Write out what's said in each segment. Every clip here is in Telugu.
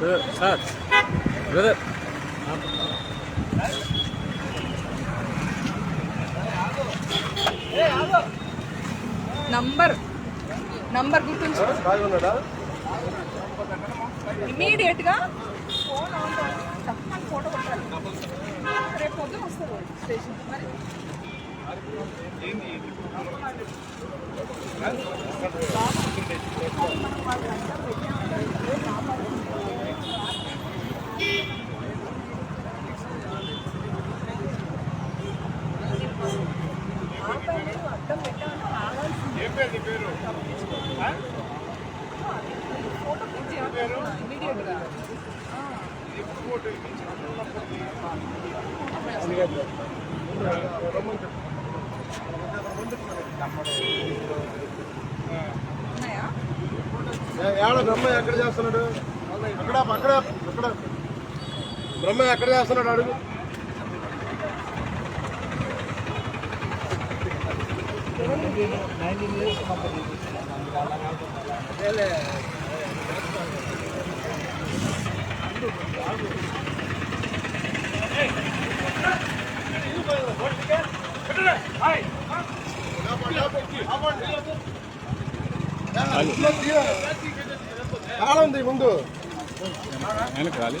సార్ బ్రదర్ నంబర్ నంబర్ గుర్తుంచు ఇమీడియట్గా ఫోన్ ఆన్ చేసి తప్పని ఫోటో కొట్టాలి రేపు పొద్దున వస్తారు స్టేషన్ మరి పెట్టామంటే ఆగాల్సింది ఫోటో క్లిక్ చేయాలి ఇమీడియట్గా ఉన్నాయా ఏడ బ్రహ్మ ఎక్కడ చేస్తున్నాడు? అక్కడ అక్కడ అక్కడ. బ్రహ్మ ఎక్కడ చేస్తున్నాడు అడుగు. ఉంది ముందు. వెనక్కి రాలి.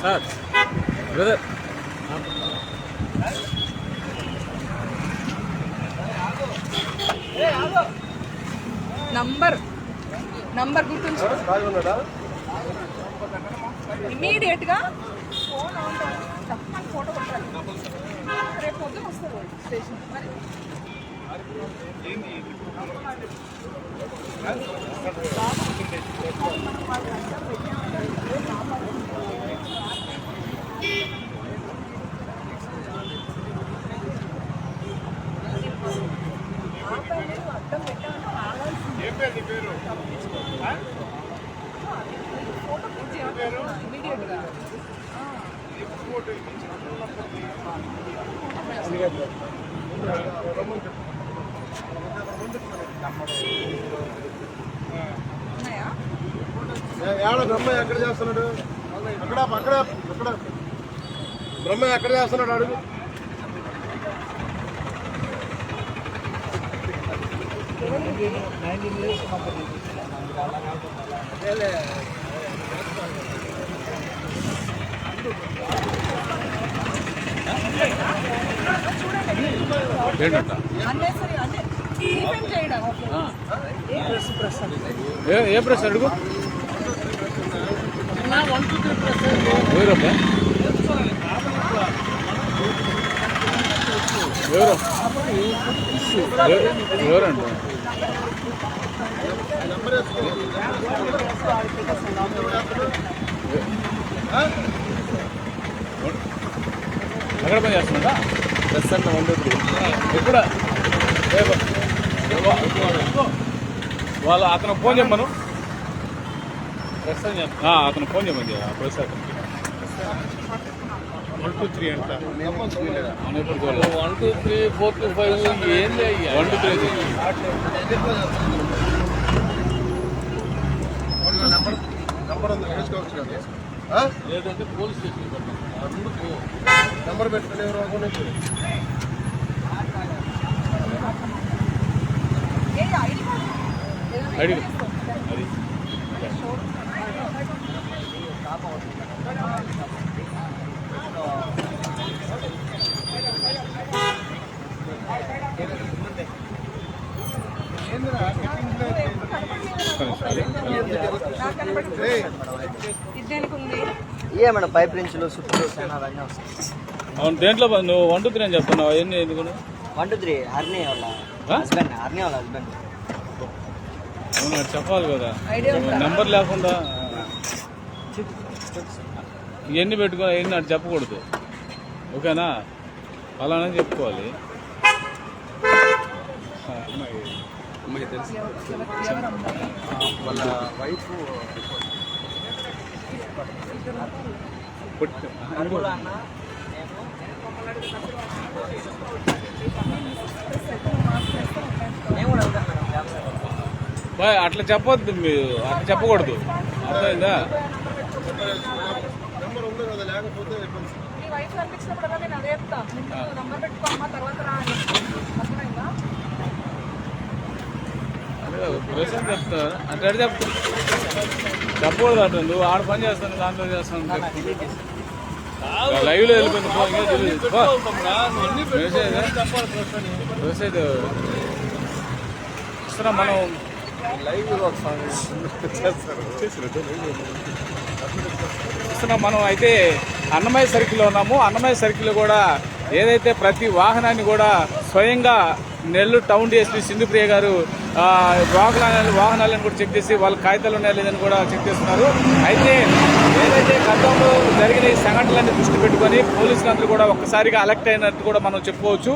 సార్. బ్రదర్. నంబర్. నంబర్ గుర్తుంచు ఇమీడియట్గా ఫోన్ ఆన్ చేసి తప్పని ఫోటో కొట్టాలి. రేపు పొద్దున వస్తారు స్టేషన్. మరి పెట్టామంటే ఆగాల్సింది ఫోటో క్లిక్ చేయాలి ఇమీడియట్గా ఉన్నాయా ఏడ బ్రహ్మ ఎక్కడ చేస్తున్నాడు? అక్కడ అక్కడ అక్కడ. బ్రహ్మ ఎక్కడ చేస్తున్నాడు అడుగు. ఏంటంట అన్నెసరీ ఏ ప్రెస్ అడుగు? ఎవరబ్బా? ఎవరు? ఎవ- ఎవరంట? ఎక్కడ పని చేస్తున్నాడా? ప్రసన్న వండదు ఎక్కడ? ఏ వాళ్ళ అతను ఫోన్ చేయమను ప్రసన్న ఆ, అతను ఫోన్ చేయమని ప్రసాద్ వన్ టూ త్రీ అంట. One two three four two five ఏంది one two three number number ఉంది వేసుకోవచ్చు? లేదంటే పోలీస్ స్టేషన్ అది నాకు కనబడుతుంది ఇది దేనికి ఉంది? ఇవే మేడం పైప్ రించులు సుట్టులు చాలా అవన్నీ వస్తాయి. అవును దేంట్లో నువ్వు వండుతున్నా అని చెప్తున్నావు. అవన్నీ ఎందుకు వన్ టూ త్రీ హర్నీ వాళ్ళ ఆ? హస్బెండ్ హర్నీ వాళ్ళ హస్బెండ్. అవును అది చెప్పాలి కదా. నెంబర్ లేకుండా? ఇవన్నీ పెట్టుకో అవన్నీ అటు చెప్పకూడదు. ఓకేనా? అలానే చెప్పుకోవాలి. అమ్మాయి. తెలుసు? వాళ్ళ వైఫ్ కూడా వెళ్తాం మేడం ఫ్యామిలీ బాయ్ అట్లా చెప్పొద్దు మీరు. అట్లా చెప్పకూడదు. అర్థమైందా? అదే చెప్తా ప్రశ్న చెప్తా. అంటే అటు చెప్తా. చెప్పకూడదు అటు. నువ్వు ఆడ పని చేస్తాను దాంట్లో చేస్తాను. లైవ్లో వెళ్ళిపోయింది పో, ఇంకా తెలియదు. పో. ఇస్తున్నా మనం ఇస్తున్నాం మనం అయితే అన్నమయ్య సర్కిల్లో ఉన్నాము అన్నమయ్య సర్కిల్ కూడా ఏదైతే ప్రతి వాహనాన్ని కూడా స్వయంగా నెల్లూరు టౌన్ డిఎస్పీ సింధుప్రియ గారు ఆ, వాహనాలను వాహనాలను కూడా చెక్ చేసి వాళ్ళ కాగితాలు ఉన్నాయా లేదని కూడా చెక్ చేస్తున్నారు అయితే ఏదైతే గతంలో జరిగిన ఈ సంఘటనలన్నీ దృష్టి పెట్టుకొని పోలీసులందరూ కూడా ఒక్కసారిగా అలర్ట్ అయినట్టు కూడా మనం చెప్పుకోవచ్చు.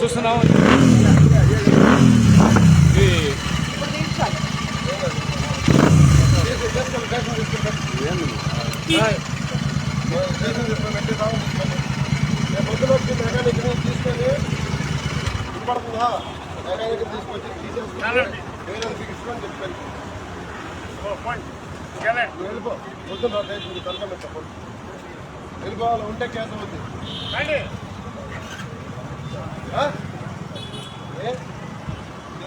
చూస్తున్నాం ఇది తీసుకొని పడుతుందా తీసుకొచ్చి తీసేసుకొని వేరే వెళ్ళిపో పొద్దున రా, డేట్ ఉంది, కనుక వెళ్ళిపోవాలి ఉంటే కేసు అవుతుంది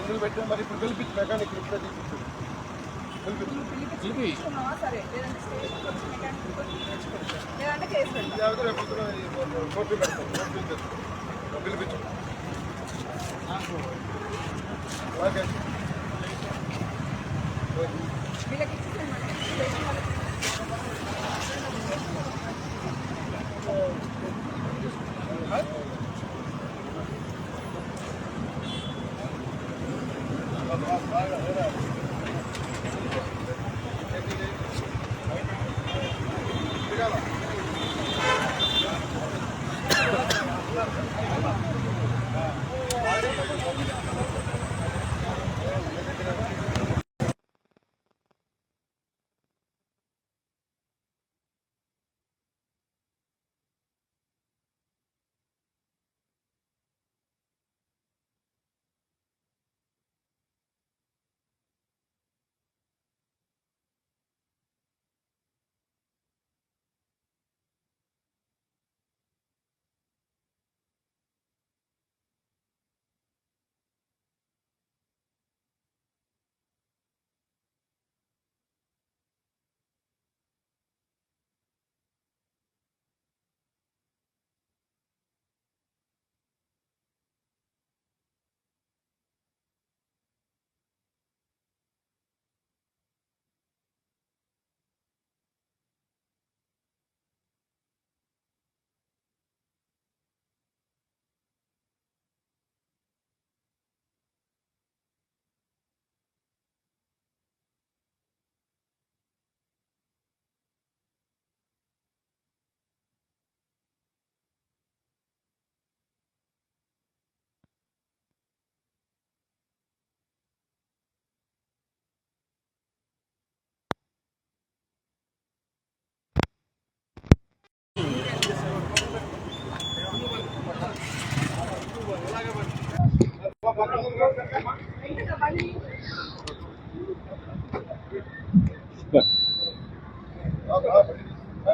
ఎందుకు పెట్టాను మరి ఇప్పుడు పిలిపించి మెకానిక్ ఇప్పుడే తీసుకొచ్చి. పిలిపించు. ఇది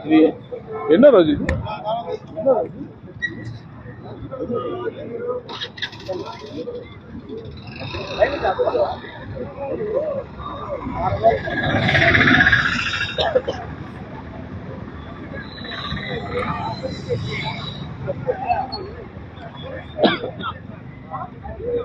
இது என்ன ரோஜு